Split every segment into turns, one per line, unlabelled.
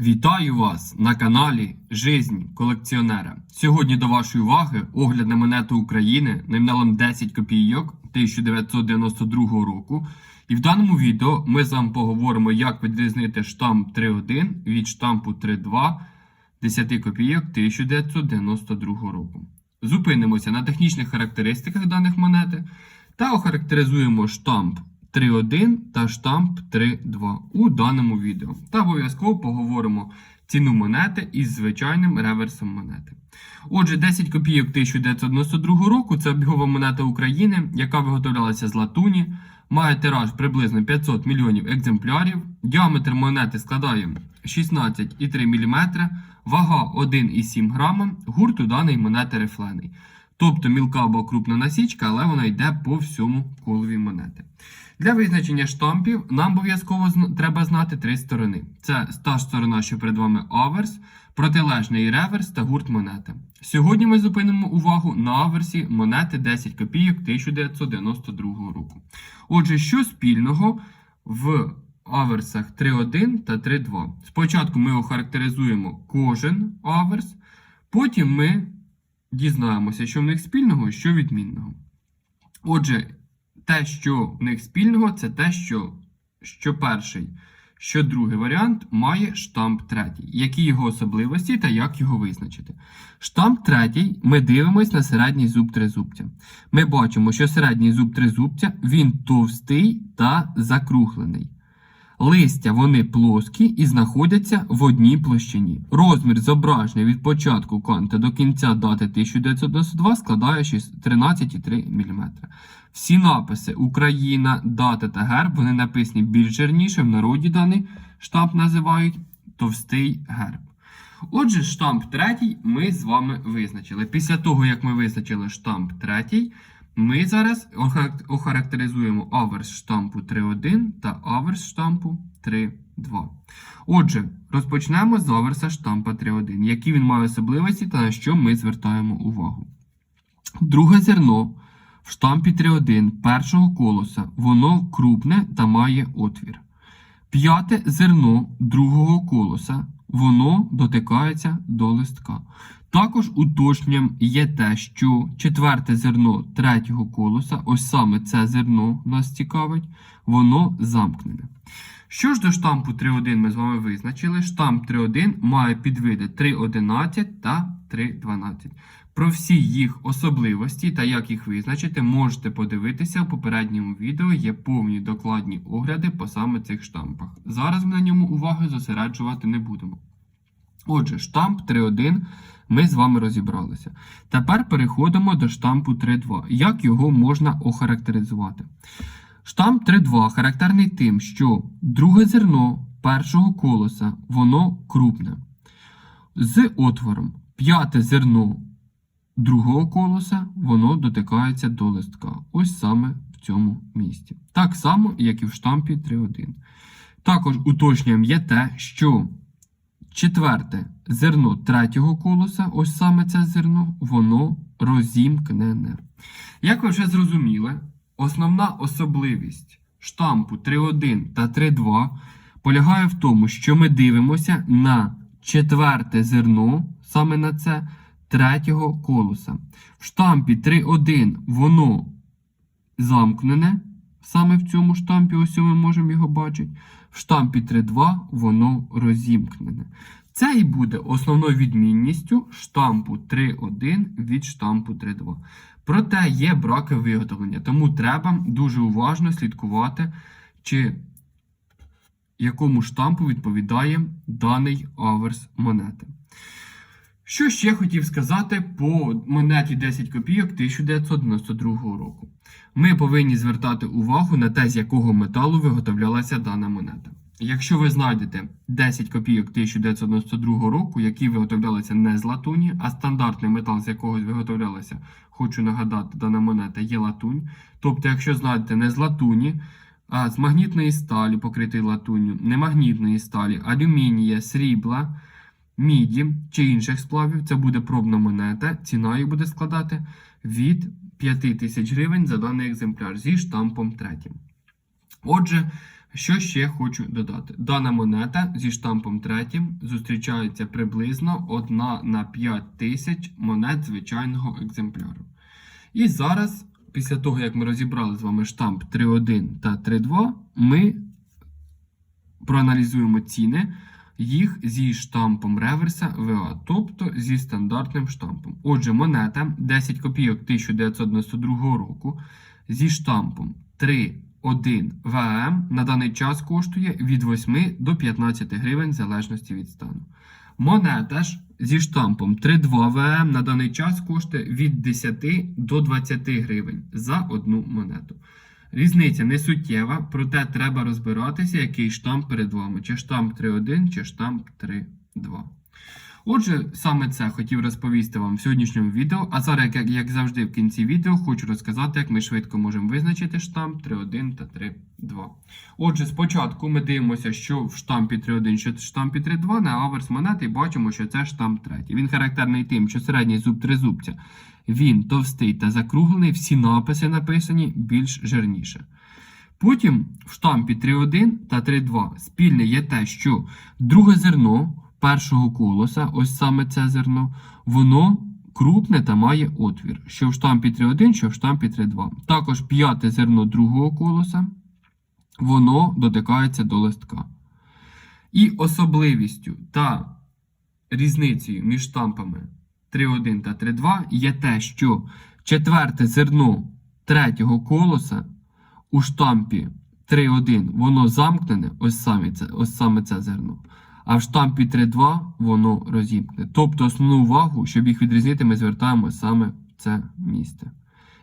Вітаю вас на каналі Жизнь колекціонера. Сьогодні до вашої уваги огляд на монету України номіналом 10 копійок 1992 року. І в даному відео ми з вами поговоримо, як відрізнити штамп 3.1 від штампу 3.2 10 копійок 1992 року. Зупинимося на технічних характеристиках даних монети та охарактеризуємо штамп 3.1 та штамп 3.2 у даному відео. Та обов'язково поговоримо ціну монети із звичайним реверсом монети. Отже, 10 копійок 1992 року це обігова монета України, яка виготовлялася з латуні, має тираж приблизно 500 мільйонів екземплярів, діаметр монети складає 16,3 мм, вага 1,7 грама, гурт у даної монети рифлений. Тобто мілка або крупна насічка, але вона йде по всьому колові монети. Для визначення штампів нам обов'язково треба знати три сторони: це та ж сторона, що перед вами аверс, протилежний реверс та гурт монети. Сьогодні ми зупинимо увагу на аверсі монети 10 копійок 1992 року. Отже, що спільного в аверсах 3.1 та 3.2? Спочатку ми охарактеризуємо кожен аверс, потім ми дізнаємося, що в них спільного, що відмінного. Отже, те, що в них спільного, це те, що, що перший, що другий варіант має штамп третій. Які його особливості та як його визначити? Штамп третій ми дивимось на середній зуб тризубця. Ми бачимо, що середній зуб тризубця він товстий та закруглений. Листя вони плоскі і знаходяться в одній площині. Розмір зображений від початку канта до кінця дати 1992 складає 6 13,3 мм. Всі написи Україна, дата та герб вони написані більш жирніше. В народі даний штамп називають товстий герб. Отже, штамп третій ми з вами визначили. Після того, як ми визначили штамп третій, ми зараз охарактеризуємо аверс штампу 3.1 та аверс штампу 3.2. Отже, розпочнемо з аверса штампа 3.1. Які він має особливості та на що ми звертаємо увагу. Друге зерно в штампі 3.1 першого колоса, воно крупне та має отвір. П'яте зерно другого колоса, воно дотикається до листка. Також уточненням є те, що четверте зерно третього колоса, ось саме це зерно нас цікавить, воно замкнене. Що ж до штампу 3.1 ми з вами визначили, штамп 3.1 має підвиди 3.11 та 3.12. Про всі їх особливості та як їх визначити, можете подивитися у попередньому відео. Є повні докладні огляди по саме цих штампах. Зараз ми на ньому уваги зосереджувати не будемо. Отже, штамп 3.1 ми з вами розібралися. Тепер переходимо до штампу 3.2. Як його можна охарактеризувати? Штамп 3.2 характерний тим, що друге зерно першого колоса воно крупне. З отвором п'яте зерно другого колоса воно дотикається до листка. Ось саме в цьому місці. Так само, як і в штампі 3.1. Також уточнюємо є те, що четверте зерно третього колоса, ось саме це зерно, воно розімкнене. Як ви вже зрозуміли, основна особливість штампу 3.1 та 3.2 полягає в тому, що ми дивимося на четверте зерно, саме на це, третього колоса. В штампі 3.1 воно замкнене, саме в цьому штампі, ось ми можемо його бачити. В штампі 3.2 воно розімкнене. Це і буде основною відмінністю штампу 3.1 від штампу 3.2. Проте є браки виготовлення, тому треба дуже уважно слідкувати, чи якому штампу відповідає даний аверс монети. Що ще хотів сказати по монеті 10 копійок 1992 року. Ми повинні звертати увагу на те, з якого металу виготовлялася дана монета. Якщо ви знайдете 10 копійок 1992 року, які виготовлялися не з латуні, а стандартний метал, з якого виготовлялася, хочу нагадати, дана монета є латунь. Тобто, якщо знайдете не з латуні, а з магнітної сталі, покритої латунню, не магнітної сталі, алюмінія, срібла, міді чи інших сплавів, це буде пробна монета, ціна її буде складати від 5 тисяч гривень за даний екземпляр зі штампом третім. Отже, Що ще хочу додати? Дана монета зі штампом третім зустрічається приблизно 1 на 5 тисяч монет звичайного екземпляру. І зараз, після того, як ми розібрали з вами штамп 3.1 та 3.2, ми проаналізуємо ціни їх зі штампом реверса ВА, тобто зі стандартним штампом. Отже, монета 10 копійок 1992 року зі штампом 3.1 ВМ на даний час коштує від 8 до 15 гривень в залежності від стану. Монета ж зі штампом 3.2 ВМ на даний час коштує від 10 до 20 гривень за одну монету. Різниця не суттєва, проте треба розбиратися, який штамп перед вами: чи штамп 3.1, чи штамп 3.2. Отже, саме це хотів розповісти вам в сьогоднішньому відео. А зараз, як, як завжди, в кінці відео хочу розказати, як ми швидко можемо визначити штамп 3.1 та 3.2. Отже, спочатку ми дивимося, що в штампі 3.1, що в штампі 3.2 на аверс монети і бачимо, що це штамп 3. Він характерний тим, що середній зуб тризубця він товстий та закруглений, всі написи написані більш жирніше. Потім в штампі 3.1 та 3.2 спільне є те, що друге зерно першого колоса, ось саме це зерно, воно крупне та має отвір. Що в штампі 3.1, що в штампі 3.2. Також п'яте зерно другого колоса, воно дотикається до листка. І особливістю та різницею між штампами 3.1 та 3.2 є те, що четверте зерно третього колоса у штампі 3.1 воно замкнене, ось саме це, ось саме це зерно. А в штампі 3.2 воно розімкне. Тобто основну увагу, щоб їх відрізнити, ми звертаємо саме в це місце.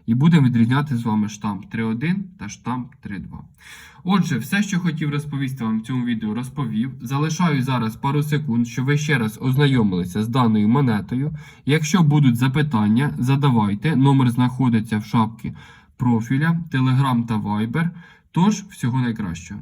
І будемо відрізняти з вами штамп 3.1 та штамп 3.2. Отже, все, що хотів розповісти вам в цьому відео, розповів. Залишаю зараз пару секунд, щоб ви ще раз ознайомилися з даною монетою. Якщо будуть запитання, задавайте. Номер знаходиться в шапці профіля, Telegram та Viber. Тож, всього найкращого.